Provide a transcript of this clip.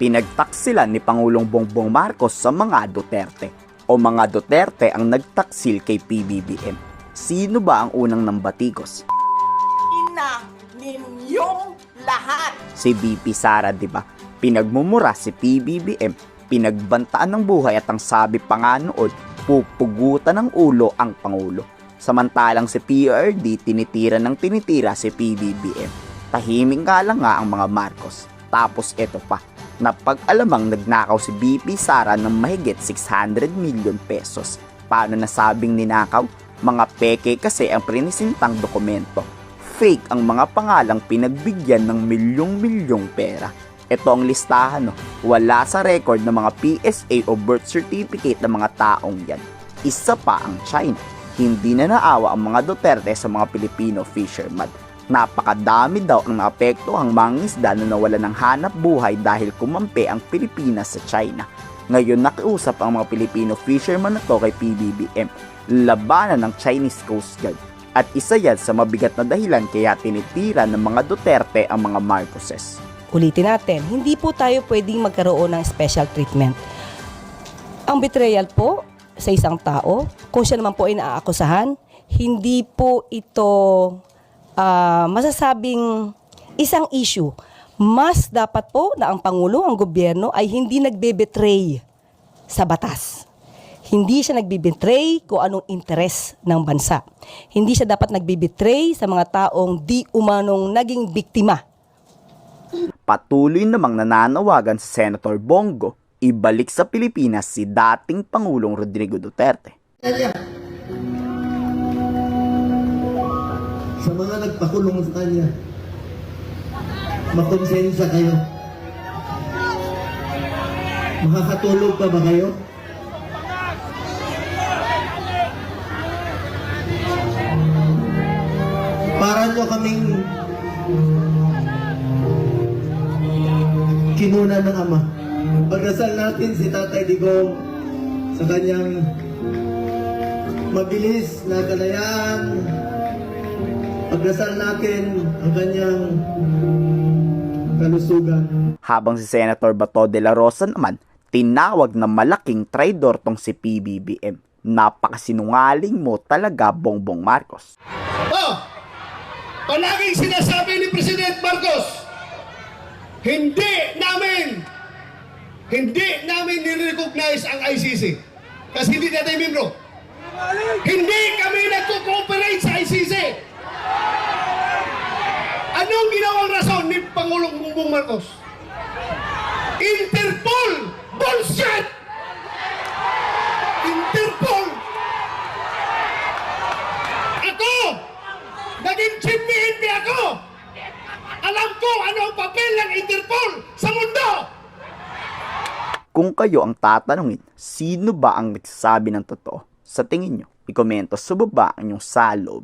Pinagtaksilan ni Pangulong Bongbong Marcos sa mga Duterte o mga Duterte ang nagtaksil kay PBBM. Sino ba ang unang nambatigos? ina ninyong lahat. Si BP Sara, di ba? Pinagmumura si PBBM, pinagbantaan ng buhay at ang sabi pa nga noon, pupugutan ng ulo ang Pangulo. Samantalang si PRD tinitira ng tinitira si PBBM. Tahiming nga lang nga ang mga Marcos. Tapos ito pa, napag-alamang nagnakaw si BP Sara ng mahigit 600 million pesos. Paano nasabing ninakaw? Mga peke kasi ang prinisintang dokumento fake ang mga pangalang pinagbigyan ng milyong-milyong pera. Ito ang listahan, no? wala sa record ng mga PSA o birth certificate ng mga taong yan. Isa pa ang China. Hindi na naawa ang mga Duterte sa mga Pilipino fisherman. Napakadami daw ang naapektuhang mangisda na nawala ng hanap buhay dahil kumampi ang Pilipinas sa China. Ngayon nakiusap ang mga Pilipino fisherman na to kay PBBM. Labanan ng Chinese Coast Guard. At isa yan sa mabigat na dahilan kaya tinitira ng mga Duterte ang mga Marcoses. Ulitin natin, hindi po tayo pwedeng magkaroon ng special treatment. Ang betrayal po sa isang tao, kung siya naman po ay naaakusahan, hindi po ito ah, masasabing isang issue. Mas dapat po na ang Pangulo, ang gobyerno ay hindi nagbe-betray sa batas. Hindi siya nagbibetray kung anong interes ng bansa. Hindi siya dapat nagbibetray sa mga taong di umanong naging biktima Patuloy namang nananawagan sa Senator Bongo, ibalik sa Pilipinas si dating Pangulong Rodrigo Duterte. Mga nagpakulong sa kanya, makonsensya kayo. Makakatulog pa ba kayo? Para nyo kaming kinuna ng Ama. Pagdasal natin si Tatay Digong sa kanyang mabilis na kalayaan. Pagdasal natin ang kanyang kalusugan. Habang si Senator Bato de la Rosa naman, tinawag na malaking traidor tong si PBBM. Napakasinungaling mo talaga Bongbong Marcos. Oh! Palaging sinasabi ni President Marcos, hindi namin, hindi namin nirecognize ang ICC. Kasi hindi na tayo membro. Hindi kami nagko-cooperate sa ICC. Anong ginawang rason ni Pangulong Bongbong Marcos? Interpol! Bullshit! Interpol! Ako! Naging chief PNP ako! Alam ko ano ang papel ng Interpol sa mundo! Kung kayo ang tatanungin, sino ba ang nagsasabi ng totoo? Sa tingin nyo, ikomento sa baba ang inyong salog